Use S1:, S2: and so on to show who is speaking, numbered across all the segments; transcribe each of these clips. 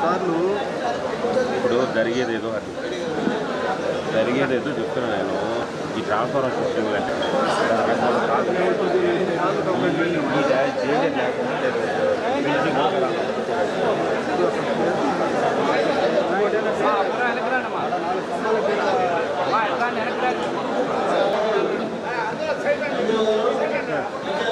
S1: సార్లు
S2: ఇప్పుడు జరిగేదేదో అది. జరిగేదేదో చెప్తున్నా నేను. ఈ ట్రాన్స్ఫార్మర్
S3: సిస్టమ్ Thank.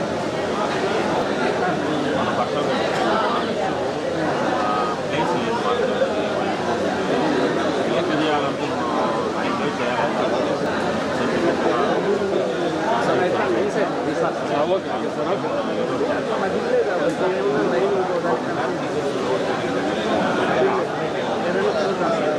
S3: Gracias.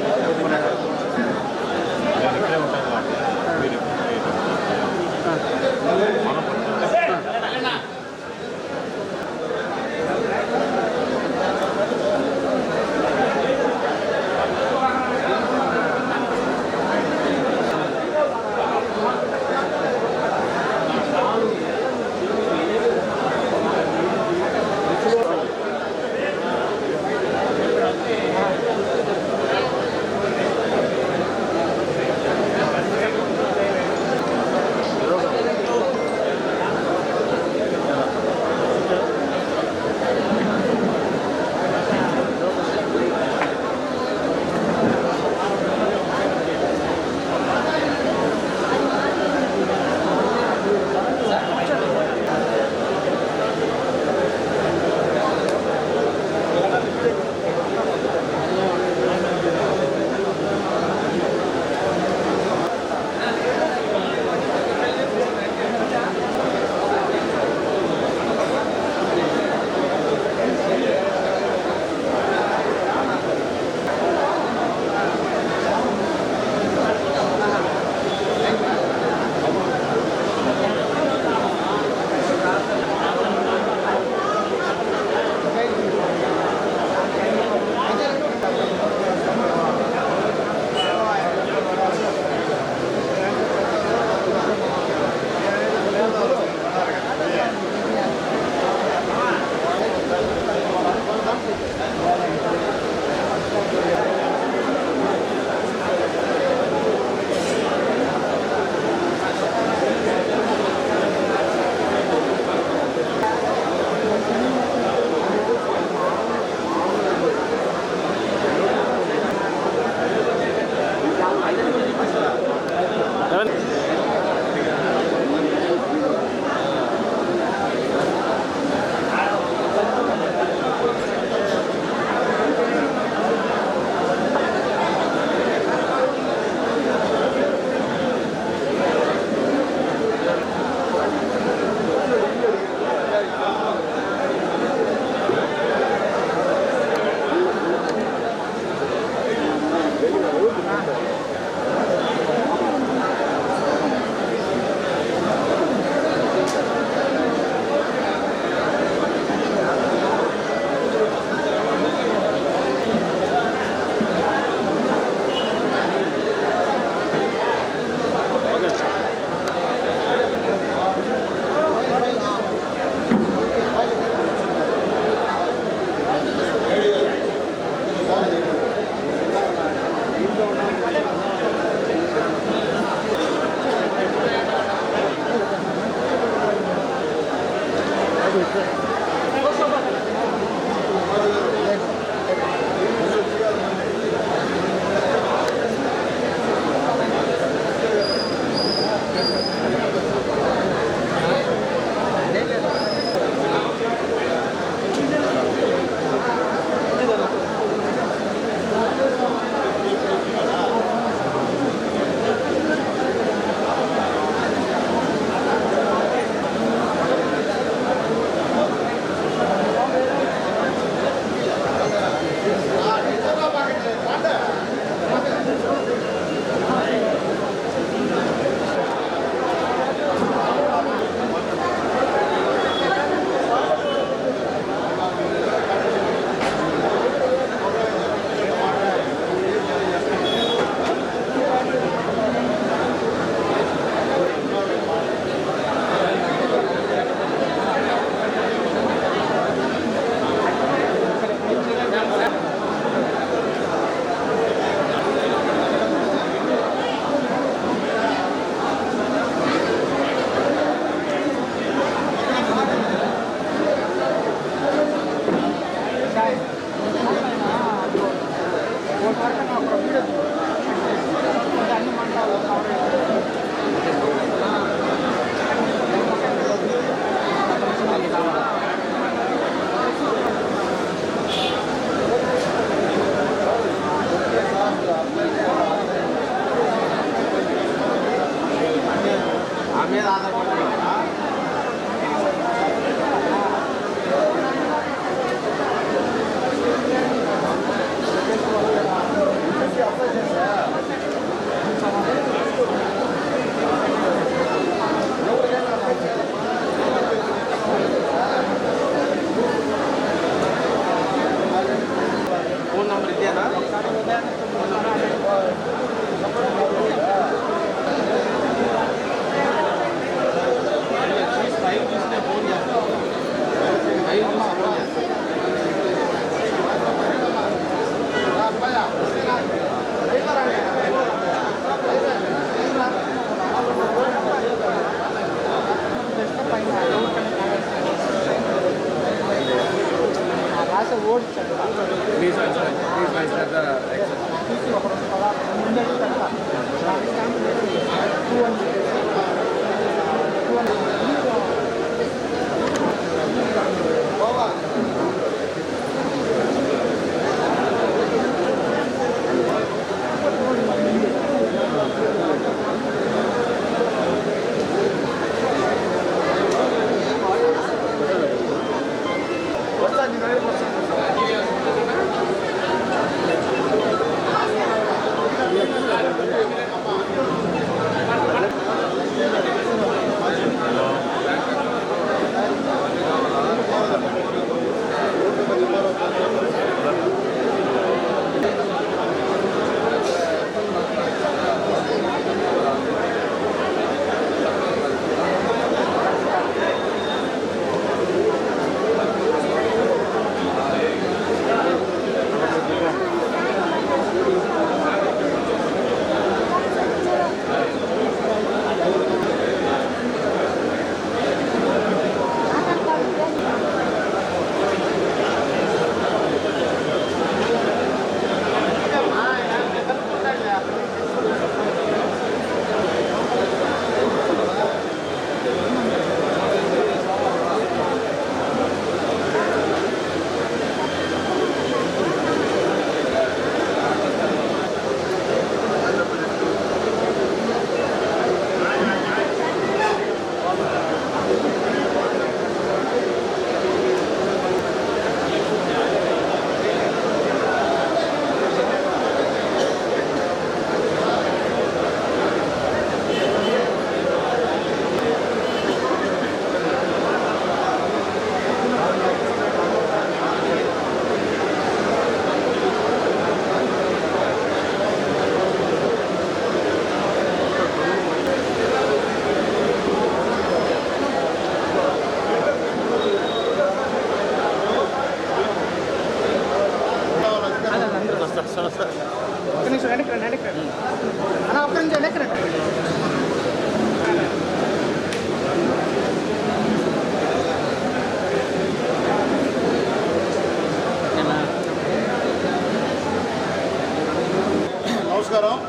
S4: నమస్కారం.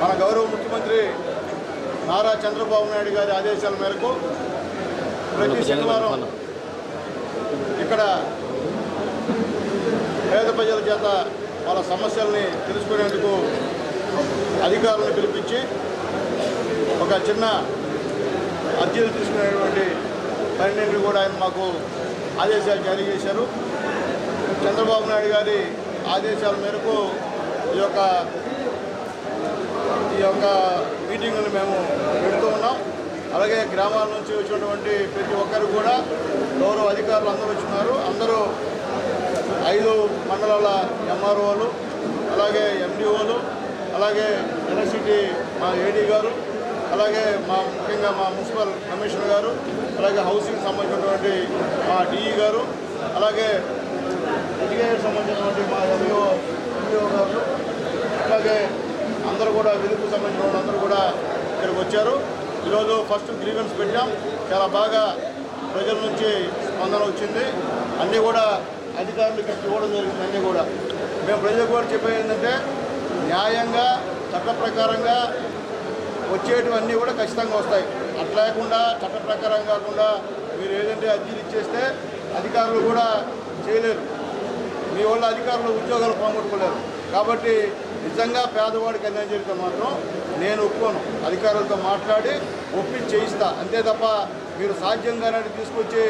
S4: మన గౌరవ ముఖ్యమంత్రి నారా చంద్రబాబు నాయుడు గారి ఆదేశాల మేరకు ప్రతి శనివారం ఇక్కడ పేద ప్రజల చేత వాళ్ళ సమస్యల్ని తెలుసుకునేందుకు అధికారులను పిలిపించి ఒక చిన్న అర్జీలు తీసుకునేటువంటి పనిని కూడా ఆయన మాకు ఆదేశాలు జారీ చేశారు. చంద్రబాబు నాయుడు గారి ఆదేశాల మేరకు ఈ యొక్క ఈ యొక్క మీటింగ్ను మేము పెడుతూ ఉన్నాం. అలాగే గ్రామాల నుంచి వచ్చినటువంటి ప్రతి ఒక్కరు కూడా గౌరవ అధికారులు అందరూ వచ్చినారు. అందరూ ఐదు మండలాల ఎంఆర్ఓలు అలాగే ఎండిఓలు అలాగే ఎలక్ట్రిసిటీ మా ఏడీ గారు అలాగే మా ముఖ్యంగా మా మున్సిపల్ కమిషనర్ గారు అలాగే హౌసింగ్ సంబంధించినటువంటి మా డిఈ గారు అలాగే ఎడ్యుకేషన్ సంబంధించినటువంటి మా ఎంఈఓ ఎంఈఓ గారు అలాగే అందరూ కూడా వెలుగు సంబంధించిన వాళ్ళందరూ కూడా ఇక్కడికి వచ్చారు. ఈరోజు ఫస్ట్ గ్రీవెన్స్ పెట్టాం. చాలా బాగా ప్రజల నుంచి స్పందన వచ్చింది. అన్నీ కూడా అధికారులకు ఇవ్వడం జరిగింది అన్నీ కూడా. మేము ప్రజలకు కూడా చెప్పేది ఏంటంటే న్యాయంగా చట్ట ప్రకారంగా వచ్చేటివన్నీ కూడా ఖచ్చితంగా వస్తాయి. అట్లా లేకుండా చట్ట ప్రకారం కాకుండా మీరు ఏదంటే అర్జీలు ఇచ్చేస్తే అధికారులు కూడా చేయలేరు. మీ వల్ల అధికారులు ఉద్యోగాలు పోగొట్టుకోలేరు. కాబట్టి నిజంగా పేదవాడికి అన్యాయం జరిగితే మాత్రం నేను ఒప్పుకోను. అధికారులతో మాట్లాడి ఒప్పించి చేయిస్తా. అంతే తప్ప మీరు సాధ్యంగానే తీసుకొచ్చి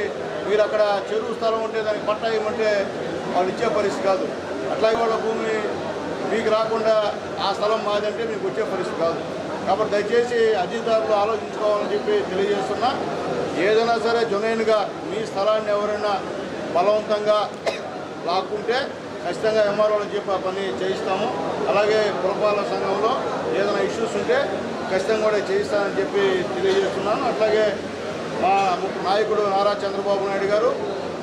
S4: మీరు అక్కడ చెరువు స్థలం ఉంటే దానికి పట్టా ఇవ్వమంటే వాళ్ళు ఇచ్చే పరిస్థితి కాదు. అట్లాగే వాళ్ళ భూమిని మీకు రాకుండా ఆ స్థలం మాదంటే మీకు వచ్చే పరిస్థితి కాదు. కాబట్టి దయచేసి అధికారులు ఆలోచించుకోవాలని చెప్పి తెలియజేస్తున్నా. ఏదైనా సరే జునైన్గా మీ స్థలాన్ని ఎవరైనా బలవంతంగా లాక్కుంటే ఖచ్చితంగా ఎంఆర్ఓలు చెప్పి ఆ పని చేయిస్తాము. అలాగే పురపాలక సంఘంలో ఏదైనా ఇష్యూస్ ఉంటే ఖచ్చితంగా కూడా చేయిస్తానని చెప్పి తెలియజేస్తున్నాను. అట్లాగే మా నాయకుడు నారా చంద్రబాబు నాయుడు గారు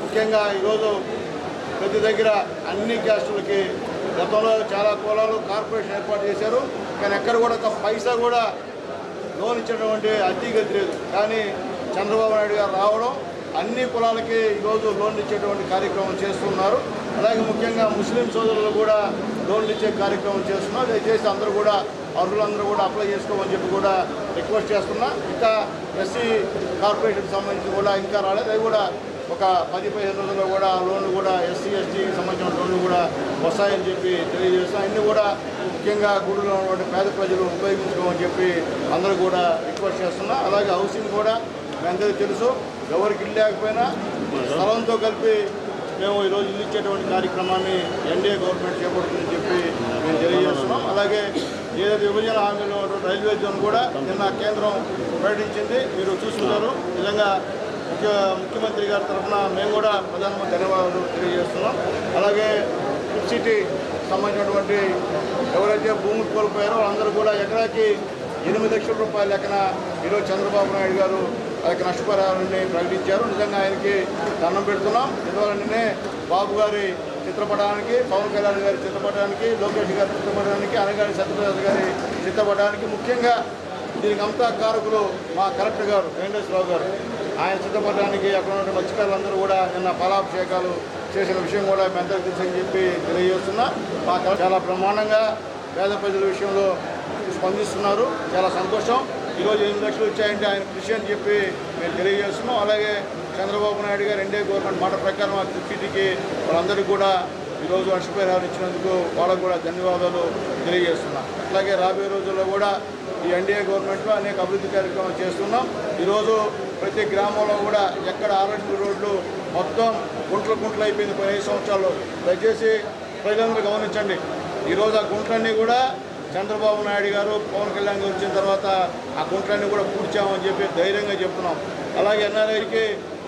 S4: ముఖ్యంగా ఈరోజు ప్రతి దగ్గర అన్ని క్యాస్టులకి గతంలో చాలా కులాలు కార్పొరేషన్ ఏర్పాటు చేశారు. కానీ ఎక్కడ కూడా ఒక పైసా కూడా లోన్ ఇచ్చినటువంటి అద్దె లేదు. కానీ చంద్రబాబు నాయుడు గారు రావడం అన్ని కులాలకి ఈరోజు లోన్లు ఇచ్చేటువంటి కార్యక్రమం చేస్తున్నారు. అలాగే ముఖ్యంగా ముస్లిం సోదరులు కూడా లోన్లు ఇచ్చే కార్యక్రమం చేస్తున్నారు. దయచేసి అందరూ కూడా అర్హులందరూ కూడా అప్లై చేసుకోమని చెప్పి కూడా రిక్వెస్ట్ చేస్తున్నా. ఇంకా ఎస్సీ కార్పొరేషన్కి సంబంధించి కూడా ఇంకా రాలేదు. అది కూడా ఒక పది పదిహేను రోజుల్లో కూడా లోన్లు కూడా ఎస్సీ ఎస్టీకి సంబంధించిన లోన్లు కూడా వస్తాయని చెప్పి తెలియజేస్తాం అన్నీ కూడా ముఖ్యంగా గుడిలో ఉన్నటువంటి పేద ప్రజలు ఉపయోగించుకోమని చెప్పి అందరూ కూడా రిక్వెస్ట్ చేస్తున్నా. అలాగే హౌసింగ్ కూడా మీ అందరికీ తెలుసు. ఎవరికి ఇల్లు లేకపోయినా స్థలంతో కలిపి మేము ఈరోజు ఇల్లు ఇచ్చేటువంటి కార్యక్రమాన్ని ఎన్డీఏ గవర్నమెంట్ చేపడుతుందని చెప్పి మేము తెలియజేస్తున్నాం. అలాగే ఏదైతే విభజన హామీలో రైల్వే జోన్ కూడా నిన్న కేంద్రం ప్రకటించింది. మీరు చూస్తున్నారు నిజంగా ముఖ్య ముఖ్యమంత్రి గారి తరఫున మేము కూడా ప్రధానమంత్రి ధన్యవాదాలు తెలియజేస్తున్నాం. అలాగే సిటీ సంబంధించినటువంటి ఎవరైతే భూములు కోల్పోయారో వాళ్ళందరూ కూడా ఎకరాకి ఎనిమిది లక్షల రూపాయల లెక్కన ఈరోజు చంద్రబాబు నాయుడు గారు ఆ యొక్క నష్టపరిహారాన్ని ప్రకటించారు. నిజంగా ఆయనకి దండం పెడుతున్నాం. ఇందువల్ల బాబు గారి చిత్రపటానికి పవన్ కళ్యాణ్ గారి చిత్రపటానికి లోకేష్ గారి చిత్రపటానికి అనగారి సత్యప్రసాద్ గారి చిత్రపటానికి ముఖ్యంగా దీనికి అంతా కారకులు మా కలెక్టర్ గారు వెంకటేశ్వరరావు గారు. ఆయన చిత్రపటానికి అక్కడ ఉన్న మత్స్యకారులందరూ కూడా నిన్న ఫలాభిషేకాలు చేసిన విషయం కూడా మీ అందరికీ తెలుసని చెప్పి తెలియజేస్తున్నా. మా చాలా బ్రహ్మాండంగా పేద ప్రజల విషయంలో స్పందిస్తున్నారు. చాలా సంతోషం. ఈరోజు ఎనిమిది లక్షలు వచ్చాయంటే ఆయన కృషి అని చెప్పి మేము తెలియజేస్తున్నాం. అలాగే చంద్రబాబు నాయుడు గారు ఎన్డీఏ గవర్నమెంట్ మాట ప్రకారం ఆ సిటీకి వాళ్ళందరికీ కూడా ఈరోజు నష్టపరిహారం ఇచ్చినందుకు వాళ్ళకు కూడా ధన్యవాదాలు తెలియజేస్తున్నాం. అట్లాగే రాబోయే రోజుల్లో కూడా ఈ ఎన్డీఏ గవర్నమెంట్లో అనేక అభివృద్ధి కార్యక్రమాలు చేస్తున్నాం. ఈరోజు ప్రతి గ్రామంలో కూడా ఎక్కడ ఆర్ఎండ్బి రోడ్లు మొత్తం గుంటలు గుంటలు అయిపోయింది. పదిహేను సంవత్సరాలు దయచేసి ప్రజలందరూ గమనించండి. ఈరోజు ఆ గుంటలన్నీ కూడా చంద్రబాబు నాయుడు గారు పవన్ కళ్యాణ్ గారు వచ్చిన తర్వాత ఆ కుంట్లన్నీ కూడా పూడ్చామని చెప్పి ధైర్యంగా చెప్తున్నాం. అలాగే ఎన్ఆర్ఐకి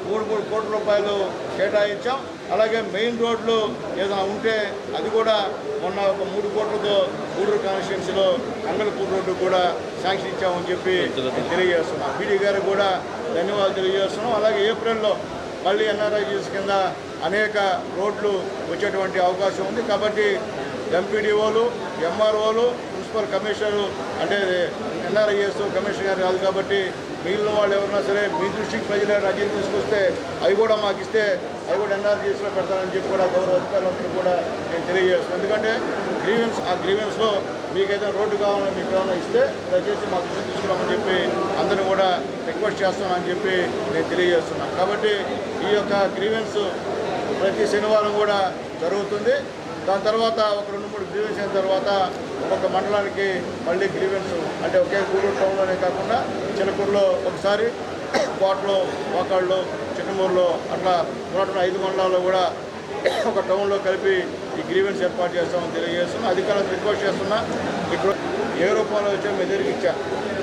S4: మూడు మూడు కోట్ల రూపాయలు కేటాయించాం. అలాగే మెయిన్ రోడ్లు ఏదైనా ఉంటే అది కూడా మొన్న ఒక మూడు కోట్లతో గూడూరు కాన్స్టిట్యున్సీలో అంగళపూర్ రోడ్డు కూడా శాంక్షన్ ఇచ్చామని చెప్పి తెలియజేస్తున్నాం. బీడీ గారికి కూడా ధన్యవాదాలు తెలియజేస్తున్నాం. అలాగే ఏప్రిల్లో మళ్ళీ ఎన్ఆర్ఐజీస్ కింద అనేక రోడ్లు వచ్చేటువంటి అవకాశం ఉంది. కాబట్టి ఎంపీడీఓలు ఎంఆర్ఓలు మున్సిపల్ కమిషనర్ అంటే ఎన్ఆర్ఐఎస్ కమిషనర్ గారు కాదు కాబట్టి మిగిలిన వాళ్ళు ఎవరన్నా సరే మీ దృష్టికి ప్రజలు రజీలు తీసుకొస్తే అవి కూడా మాకు ఇస్తే అవి కూడా ఎన్ఆర్జీఎస్లో పెడతానని చెప్పి కూడా గౌరవ అధికారులందరూ కూడా నేను తెలియజేస్తున్నాను. ఎందుకంటే గ్రీవెన్స్ ఆ గ్రీవెన్స్లో మీకైతే రోడ్డు కావాలని మీకు ఏమైనా ఇస్తే దయచేసి మాకు దృష్టి తీసుకురామని చెప్పి అందరిని కూడా రిక్వెస్ట్ చేస్తామని చెప్పి నేను తెలియజేస్తున్నాను. కాబట్టి ఈ యొక్క గ్రీవెన్స్ ప్రతి శనివారం కూడా జరుగుతుంది. దాని తర్వాత ఒక రెండు మూడు గ్రీవెన్స్ అయిన తర్వాత ఒక్కొక్క మండలానికి మళ్ళీ గ్రీవెన్స్ అంటే ఒకే గూడూరు టౌన్లోనే కాకుండా చిలకూరులో ఒకసారి కోటలో వాకాళ్ళు చిన్నమూరులో అట్లా ఉన్నటువంటి ఐదు మండలాల్లో కూడా ఒక టౌన్లో కలిపి ఈ గ్రీవెన్స్ ఏర్పాటు చేస్తామని తెలియజేస్తున్నా. అధికారులకు రిక్వెస్ట్ చేస్తున్నా. ఇక్కడ ఏ రూపంలో వచ్చా మీ ఇచ్చా.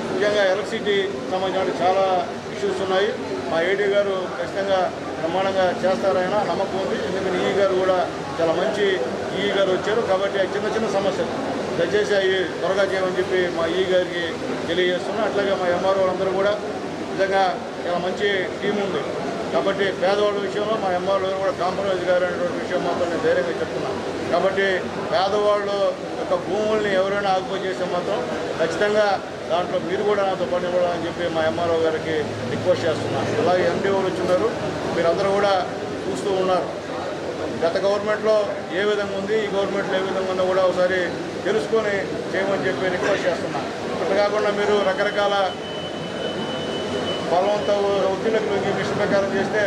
S4: ముఖ్యంగా ఎలక్ట్రిసిటీ సంబంధించిన చాలా ఇష్యూస్ ఉన్నాయి. మా ఏడీ గారు ఖచ్చితంగా బ్రహ్మాండంగా చేస్తారైనా నమ్మకం ఉంది. ఎందుకంటే ఈ గారు కూడా చాలా మంచి ఈ గారు వచ్చారు కాబట్టి చిన్న చిన్న సమస్యలు దయచేసి అవి త్వరగా చేయమని చెప్పి మా ఈ గారికి తెలియజేస్తున్నాం. అట్లాగే మా ఎంఆర్ఓ అందరూ కూడా నిజంగా చాలా మంచి టీం ఉంది. కాబట్టి పేదవాళ్ళ విషయంలో మా ఎంఆర్ఓ కూడా కాంప్రమైజ్ గారు అనేటువంటి విషయం మాత్రం నేను ధైర్యంగా చెప్తున్నాను. కాబట్టి పేదవాళ్ళు యొక్క భూముల్ని ఎవరైనా ఆక్యుపై చేస్తే మాత్రం ఖచ్చితంగా దాంట్లో మీరు కూడా నాతో పని అని చెప్పి మా ఎంఆర్ఓ గారికి రిక్వెస్ట్ చేస్తున్నాను. అలాగే ఎండిఓలు వచ్చిన్నారు. మీరందరూ కూడా చూస్తూ ఉన్నారు. గత గవర్నమెంట్లో ఏ విధంగా ఉంది ఈ గవర్నమెంట్లో ఏ విధంగా ఉందో కూడా ఒకసారి తెలుసుకొని చేయమని చెప్పి రిక్వెస్ట్ చేస్తున్నాను. అట్లా కాకుండా మీరు రకరకాల బలవంత ఒత్తిళ్ళకి లొంగి మిషన్ ప్రకారం చేస్తే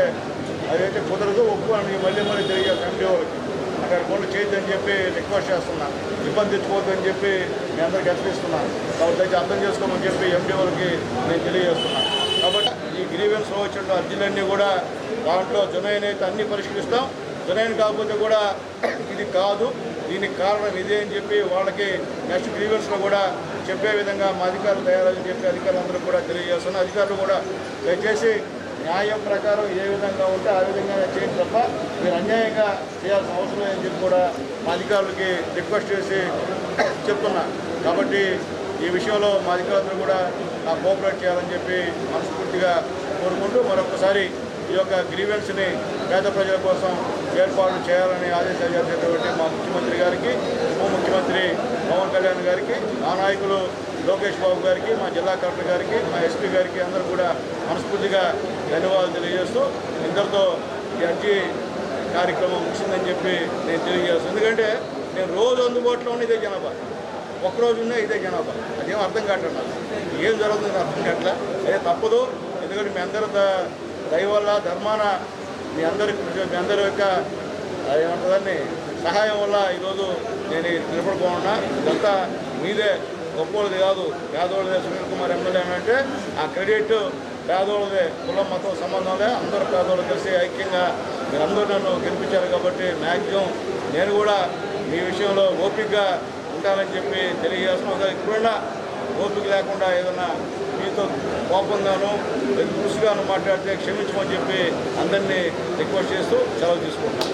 S4: అదైతే కుదరదు ఒప్పు అని మళ్ళీ మళ్ళీ తెలియాలి వాళ్ళకి. అక్కడ పనులు చేయొద్దని చెప్పి రిక్వెస్ట్ చేస్తున్నా. ఇబ్బంది తెచ్చుకోవద్దని చెప్పి మీ అందరికి హెచ్చరిస్తున్నాను కాబట్టి దయచేసి అర్థం చేసుకోమని చెప్పి ఎండిఓలకి నేను తెలియజేస్తున్నాను కాబట్టి ఈ గ్రీవెన్స్లో వచ్చిన అర్జీలన్నీ కూడా దాంట్లో జునైన్ అయితే అన్నీ పరిష్కరిస్తాం. జునైన్ కాకపోతే కూడా ఇది కాదు. దీనికి కారణం ఇదే అని చెప్పి వాళ్ళకి నెక్స్ట్ గ్రీవెన్స్లో కూడా చెప్పే విధంగా మా అధికారులు తయారని చెప్పి అధికారులందరూ కూడా తెలియజేస్తున్నారు. అధికారులు కూడా దయచేసి న్యాయం ప్రకారం ఏ విధంగా ఉంటే ఆ విధంగా చేయండి తప్ప మీరు అన్యాయంగా చేయాల్సిన అవసరం లేదని చెప్పి కూడా మా అధికారులకి రిక్వెస్ట్ చేసి చెప్తున్నా. కాబట్టి ఈ విషయంలో మా అధికారులు కూడా నాకు కోఆపరేట్ చేయాలని చెప్పి మనస్ఫూర్తిగా కోరుకుంటూ మరొకసారి ఈ యొక్క గ్రీవెన్స్ని పేద ప్రజల కోసం ఏర్పాట్లు చేయాలని ఆదేశాలు చేసేటువంటి మా ముఖ్యమంత్రి గారికి ఉప ముఖ్యమంత్రి పవన్ కళ్యాణ్ గారికి మా నాయకులు లోకేష్ బాబు గారికి మా జిల్లా కలెక్టర్ గారికి మా ఎస్పీ గారికి అందరూ కూడా మనస్ఫూర్తిగా ధన్యవాదాలు తెలియజేస్తూ ఇందరితో ఈ అర్జీ కార్యక్రమం ముగిసిందని చెప్పి నేను తెలియజేస్తాను. ఎందుకంటే నేను రోజు అందుబాటులో ఉన్న ఇదే జనాభా. ఒక్కరోజు ఉన్నా ఇదే జనాభా. అదేం అర్థం కావట్లేదు ఏం జరుగుతుంది అర్థం కావట్లే అదే తప్పదు. ఎందుకంటే మీ అందరి దయవల్ల ధర్మాన మీ అందరి మీ అందరి యొక్క అది ఏమంటుందని సహాయం వల్ల ఈరోజు నేను నిలబడుకోకుండా ఇదంతా మీదే గొప్పోళ్ళది కాదు పేదోళ్ళదే సునీల్ కుమార్ ఎమ్మెల్యే అంటే ఆ క్రెడిట్ పేదోళ్ళదే కులం మతం సంబంధంలే అందరూ పేదోళ్ళు కలిసి ఐక్యంగా మీరందరూ నన్ను గెలిపించారు కాబట్టి మ్యాక్సిమం నేను కూడా మీ విషయంలో ఓపికగా ఉంటానని చెప్పి తెలియజేస్తున్నాను. ఇప్పుడైనా ఓపిక లేకుండా ఏదైనా ఎంతో కోపంగాను కృషిగాను మాట్లాడితే క్షమించమని చెప్పి అందరినీ రిక్వెస్ట్ చేస్తూ సెలవు తీసుకుంటాను